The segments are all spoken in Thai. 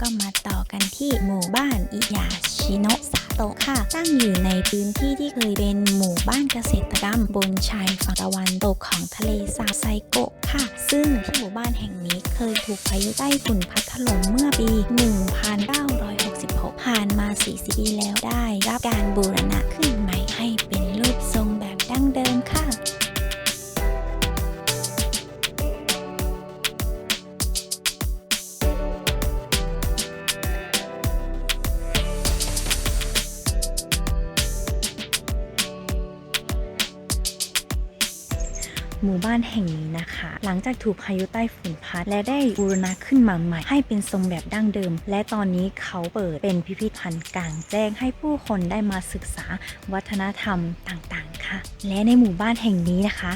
ก็มาต่อกันที่หมู่บ้านอิยาชิโนะซาโตะค่ะ ตั้งอยู่ในพื้นที่ที่เคยเป็นหมู่บ้านเกษตรกรรม บนชายฝั่งตะวันตกของทะเลสาบไซโกะค่ะ ซึ่งที่หมู่บ้านแห่งนี้เคยถูกพายุใต้ฝุ่นพัดถล่มเมื่อปี 1966 ผ่านมา 40 ปีแล้วได้รับการบูรณะขึ้น หมู่บ้านแห่งนี้นะคะ หลังจากถูกพายุใต้ฝุ่นพัด และได้บูรณะขึ้นมาใหม่ ให้เป็นทรงแบบดั้งเดิม และตอนนี้เขาเปิดเป็นพิพิธภัณฑ์กลางแจ้งให้ผู้คนได้มาศึกษาวัฒนธรรมต่างๆ ค่ะ และในหมู่บ้านแห่งนี้นะคะ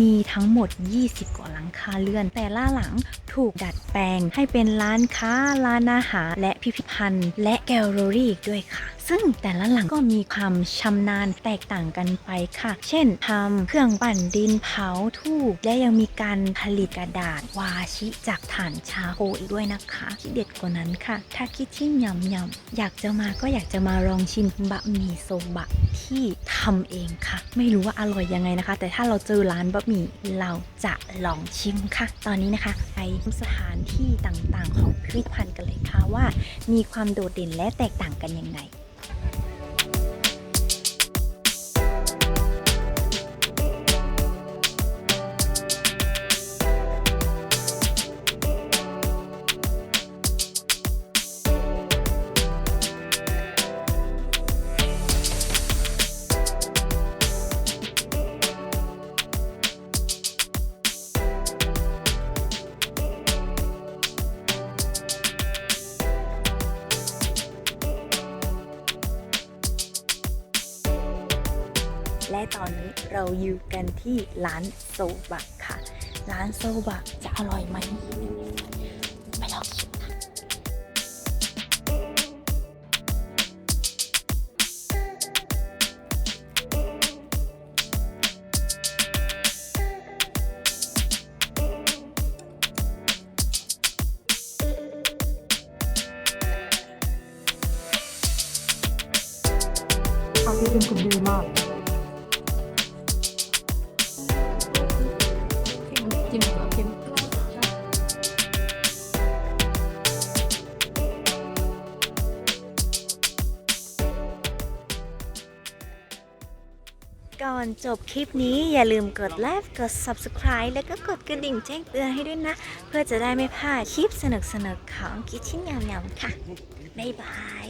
มีทั้งหมด 20 กว่าหลังคาเรือน แต่ละหลังถูกดัดแปลงให้เป็นร้านค้าร้านอาหารและพิพิธภัณฑ์ และแกลเลอรี่อีกด้วยค่ะ ซึ่งแต่ละหลังก็มีความชำนาญแตกต่างกันไปค่ะ เช่นทำเครื่องปั่นดินเผาทูบและยังมีการผลิตกระดาษวาชิจากถ่านชาโคอีกด้วยนะคะ ที่เด็ดกว่านั้นค่ะ ถ้าคิดที่ยำยำอยากจะมาก็อยากจะมาลองชิมบะหมี่โซบะที่ทำเองค่ะ ไม่รู้ว่าอร่อยยังไงนะคะ แต่ถ้าเราเจอร้านบะหมี่เราจะลองชิมค่ะ ตอนนี้นะคะไปสถานที่ต่างๆ ของพิพิธภัณฑ์กันเลยค่ะว่า มีความโดดเด่นและแตกต่างกันยังไง และตอนนี้เราอยู่กันที่ร้านโซบะค่ะ ร้านโซบะจะอร่อยไหมไปลองชิมค่ะเอาที่เป็นคนดีมาก ก่อนจบคลิปนี้อย่าลืมกดไลค์กด subscribe แล้วก็กดกระดิ่งแจ้งเตือนให้ด้วยนะ เพื่อจะได้ไม่พลาดคลิปสนุกๆของกิชชินยำๆค่ะ บ๊ายบาย